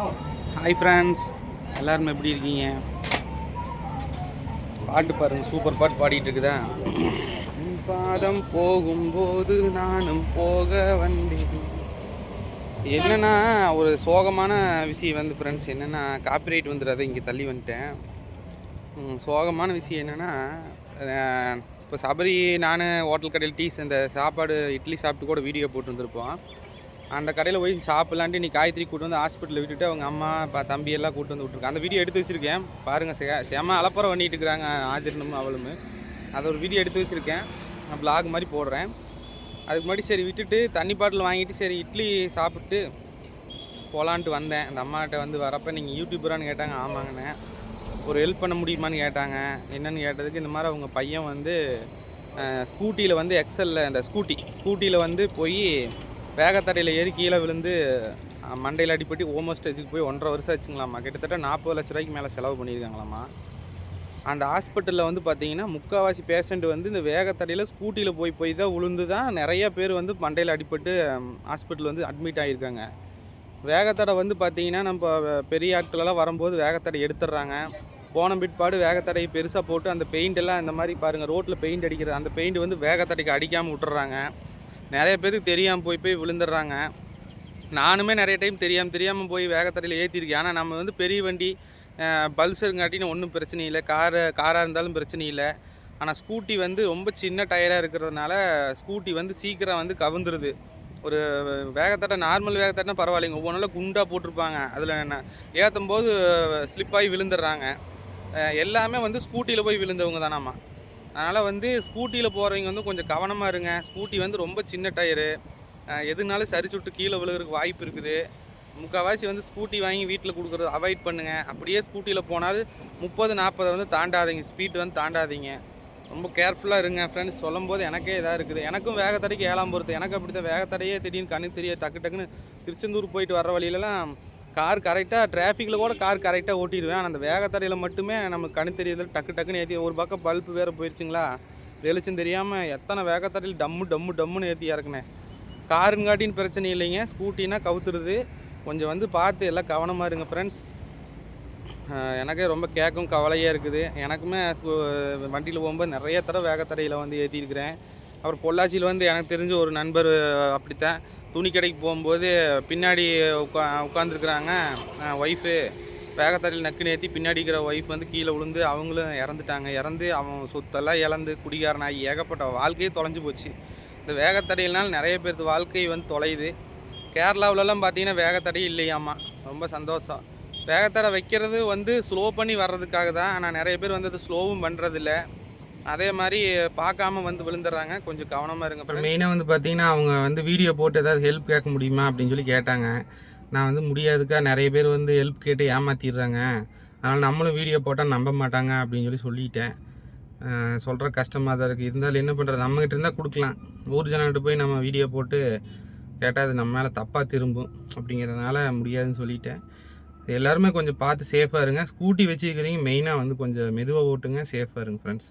Hi friends எல்லாரும் எப்படி இருக்கீங்க? பாட்டு பாருங்கள் சூப்பர் பாட்டு பாடிட்டு இருக்குதா? பாதம் போகும்போது நானும் போக வந்தேன். என்னென்னா ஒரு சோகமான விஷயம் வந்து ஃப்ரெண்ட்ஸ் என்னென்னா காப்பிரைட் வந்துடுறத இங்கே தள்ளி வந்துட்டேன். சோகமான விஷயம் என்னென்னா இப்போ சபரி நான் ஹோட்டல் கடையில் டீஸ் இந்த சாப்பாடு இட்லி சாப்பிட்டு கூட வீடியோ போட்டு வந்திருப்போம். அந்த கடையில் போய் சாப்பிட்லான்ட்டு நீ காயத்ரி கூட்டு வந்து ஹாஸ்பிட்டலில் விட்டுட்டு அவங்க அம்மா அப்பா தம்பி எல்லாம் கூட்டு வந்து விட்ருக்கேன் அந்த வீடியோ எடுத்து வச்சுருக்கேன். பாருங்கள் செ செம அலப்புறம் பண்ணிட்டு இருக்கிறாங்க ஆதிரனும் அவளும். அதை ஒரு வீடியோ எடுத்து வச்சுருக்கேன். நான் பிளாக் மாதிரி போடுறேன். அதுக்கு முன்னாடி சரி விட்டுட்டு தண்ணி பாட்டில் வாங்கிட்டு சரி இட்லி சாப்பிட்டு போகலான்ட்டு வந்தேன். அந்த அம்மாட்ட வந்து வரப்போ நீங்கள் யூடியூபரான்னு கேட்டாங்க. ஆமாங்கண்ணே. ஒரு ஹெல்ப் பண்ண முடியுமான்னு கேட்டாங்க. என்னென்னு கேட்டதுக்கு இந்த மாதிரி அவங்க பையன் வந்து ஸ்கூட்டியில் வந்து எக்ஸலில் அந்த ஸ்கூட்டி ஸ்கூட்டியில் வந்து போய் வேகத்தடையில் ஏறி கீழே விழுந்து மண்டையில் அடிப்பட்டு ஓமோ ஸ்டேஜுக்கு போய் ஒன்றரை வருஷம் ஆச்சுங்களாம்மா. கிட்டத்தட்ட நாற்பது லட்ச ரூபாய்க்கு மேலே செலவு பண்ணியிருக்காங்களாம்மா. அந்த ஹாஸ்பிட்டலில் வந்து பார்த்தீங்கன்னா முக்கால்வாசி பேஷண்ட் வந்து இந்த வேகத்தடையில் ஸ்கூட்டியில் போய் போய் தான் உளுந்து தான் நிறைய பேர் வந்து மண்டையில் அடிப்பட்டு ஹாஸ்பிட்டல் வந்து அட்மிட் ஆகியிருக்காங்க வேகத்தடை வந்து பார்த்தீங்கன்னா நம்ம பெரிய ஆட்களெல்லாம் வரும்போது வேகத்தடை எடுத்துடுறாங்க. போன பிற்பாடு வேகத்தடையை பெருசாக போட்டு அந்த பெயிண்ட் எல்லாம் இந்த மாதிரி பாருங்கள் ரோட்டில் பெயிண்ட் அடிக்கிறது அந்த பெயிண்ட் வந்து வேகத்தடைக்கு அடிக்காமல் விட்டுறாங்க நிறைய பேருக்கு தெரியாமல் போய் போய் விழுந்துடுறாங்க. நானுமே நிறைய டைம் தெரியாமல் தெரியாமல் போய் வேகத்தடையில் ஏற்றிருக்கேன் ஆனால் நம்ம வந்து பெரிய வண்டி பல்சருங்காட்டின்னு ஒன்றும் பிரச்சனை இல்லை. காரு காராக இருந்தாலும் பிரச்சனை இல்லை. ஆனால் ஸ்கூட்டி வந்து ரொம்ப சின்ன டயராக இருக்கிறதுனால ஸ்கூட்டி வந்து சீக்கிரம் வந்து கவுந்துருது. ஒரு வேகத்தட்டை நார்மல் வேகத்தட்டைனா பரவாயில்லைங்க. ஒவ்வொன்றும் குண்டாக போட்டிருப்பாங்க. அதில் என்ன ஏற்றும் போது ஸ்லிப்பாகி விழுந்துடுறாங்க. எல்லாமே வந்து ஸ்கூட்டியில் போய் விழுந்தவங்க தானாம்மா அதனால் வந்து ஸ்கூட்டியில் போகிறவங்க வந்து கொஞ்சம் கவனமாக இருங்க. ஸ்கூட்டி வந்து ரொம்ப சின்ன டயரு. எதுனாலும் சரி சுட்டு கீழே விழுகிறதுக்கு வாய்ப்பு இருக்குது. முக்கால்வாசி வந்து ஸ்கூட்டி வாங்கி வீட்டில் கொடுக்குறது அவாய்ட் பண்ணுங்கள் அப்படியே ஸ்கூட்டியில் போனால் முப்பது நாற்பதை வந்து தாண்டாதீங்க. ஸ்பீட் வந்து தாண்டாதீங்க. ரொம்ப கேர்ஃபுல்லாக இருங்க ஃப்ரெண்ட்ஸ். சொல்லும்போது எனக்கே இதாக இருக்குது. எனக்கும் வேகத்தடைக்கு ஏழாம் பொறுத்து எனக்கு அப்படி தான் வேகத்தடையே திடீர்னு கண்ணு தெரிய டக்கு டக்குன்னு திருச்செந்தூர் போயிட்டு வர வழியிலலாம் கார் கரெக்டாக டிராஃபிக்கில் கூட கார் கரெக்டாக ஓட்டிடுவேன். ஆனால் அந்த வேகத்தடையில் மட்டுமே நமக்கு கணி தெரியுது டக்கு டக்குன்னு ஏற்றி ஒரு பக்கம் பல்ப் வேறு போயிடுச்சுங்களா வெளிச்சம் தெரியாமல் எத்தனை வேகத்தடையில் டம்மு டம்மு டம்முன்னு ஏற்றி இறக்குனேன். காருங்காட்டின்னு பிரச்சனை இல்லைங்க. ஸ்கூட்டினா கவுத்துருது. கொஞ்சம் வந்து பார்த்து எல்லாம் கவனமாக இருங்க ஃப்ரெண்ட்ஸ் எனக்கே ரொம்ப கேட்கும் கவலையாக இருக்குது. எனக்குமே வண்டியில் போகும்போது நிறைய தடவை வேகத்தடையில் வந்து ஏற்றிருக்கிறேன் அப்புறம் பொள்ளாச்சியில் வந்து எனக்கு தெரிஞ்ச ஒரு நண்பர் அப்படித்தான். துணி கடைக்கு போகும்போது பின்னாடி உட்கா உட்காந்துருக்குறாங்க ஒய்ஃபு வேகத்தடையில் நக்குன்னு ஏற்றி பின்னாடி இருக்கிற ஒய்ஃப் வந்து கீழே விழுந்து அவங்களும் இறந்துட்டாங்க. இறந்து அவன் சொத்தெல்லாம் இழந்து குடிகாரனாகி ஏகப்பட்ட வாழ்க்கையே தொலைஞ்சு போச்சு. இந்த வேகத்தடையினால் நிறைய பேருக்கு வாழ்க்கை வந்து தொலையுது. கேரளாவிலலாம் பார்த்தீங்கன்னா வேகத்தடை இல்லையாம்மா. ரொம்ப சந்தோஷம். வேகத்தடை வைக்கிறது வந்து ஸ்லோ பண்ணி வர்றதுக்காக தான். ஆனால் நிறைய பேர் வந்து அது ஸ்லோவும் பண்ணுறதில்ல அதே மாதிரி பார்க்காம வந்து விழுந்துடுறாங்க. கொஞ்சம் கவனமாக இருங்க அப்புறம் மெயினாக வந்து பார்த்தீங்கன்னா அவங்க வந்து வீடியோ போட்டு ஏதாவது ஹெல்ப் கேட்க முடியுமா அப்படின்னு சொல்லி கேட்டாங்க. நான் வந்து முடியாதுக்கா நிறைய பேர் வந்து ஹெல்ப் கேட்டு ஏமாற்றிடுறாங்க அதனால் நம்மளும் வீடியோ போட்டால் நம்ப மாட்டாங்க அப்படின்னு சொல்லி சொல்லிட்டேன். சொல்கிற கஷ்டமாக தான் இருக்குது இருந்தாலும் என்ன பண்ணுறது நம்மகிட்ட இருந்தால் கொடுக்கலாம். ஊர் ஜனங்கிட்ட போய் நம்ம வீடியோ போட்டு கேட்டால் அது நம்ம மேலே தப்பாக திரும்பும். அப்படிங்கிறதுனால முடியாதுன்னு சொல்லிட்டேன். எல்லாருமே கொஞ்சம் பார்த்து சேஃபாக இருங்க. ஸ்கூட்டி வச்சுக்கிறீங்க மெயினாக வந்து கொஞ்சம் மெதுவாக ஓட்டுங்க. சேஃபாக இருங்க ஃப்ரெண்ட்ஸ்